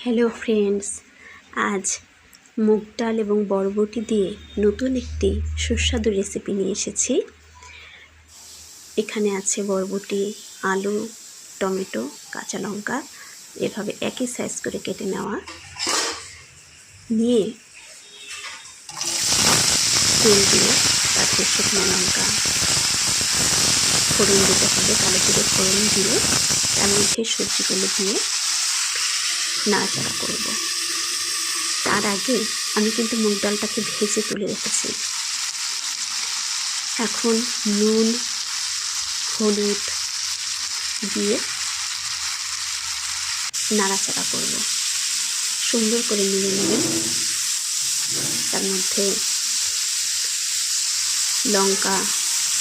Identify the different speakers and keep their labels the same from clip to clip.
Speaker 1: Hello friends, আজ মুগ ডাল এবং বরবটি দিয়ে নতুন একটি সুস্বাদু রেসিপি নিয়ে এসেছি। এখানে আছে বরবটি, আলু, টমেটো, কাঁচা লঙ্কা, এভাবে একই সাইজ করে কেটে নেওয়া। নিয়ে তেল দিয়ে তাতে শুকনো লঙ্কা ফোড়ন দিতে হবে কালো জিরে ফোড়ন দিয়ে, তার মধ্যে সবজিগুলো দিয়ে নাড়াচাড়া করব। তার আগে আমি কিন্তু মুগ ডালটাকে ভেজে তুলে রেখেছি। এখন নুন, হলুদ দিয়ে নাড়াচাড়া করব। সুন্দর করে নিয়ে নেবে তার মধ্যে লঙ্কা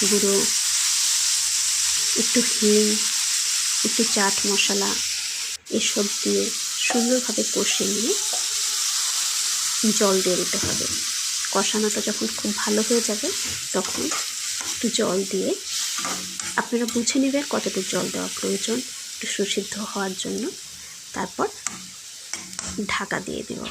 Speaker 1: গুঁড়ো, একটু হিং, একটু চাট মশলা এসব দিয়ে সুন্দরভাবে কষে নিয়ে জল দিয়ে দিতে হবে। কষানোটা যখন খুব ভালো হয়ে যাবে, তখন একটু জল দিয়ে আপনারা বুঝে নেবেন কতটুকু জল দেওয়া প্রয়োজন, একটু সুসিদ্ধ হওয়ার জন্য। তারপর ঢাকা দিয়ে দেব।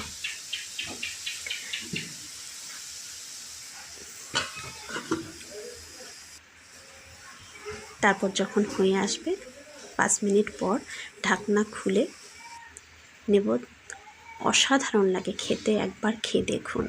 Speaker 1: তারপর যখন হয়ে আসবে, পাঁচ মিনিট পর ঢাকনা খুলে নেব। অসাধারণ লাগে খেতে একবার খেয়ে দেখুন।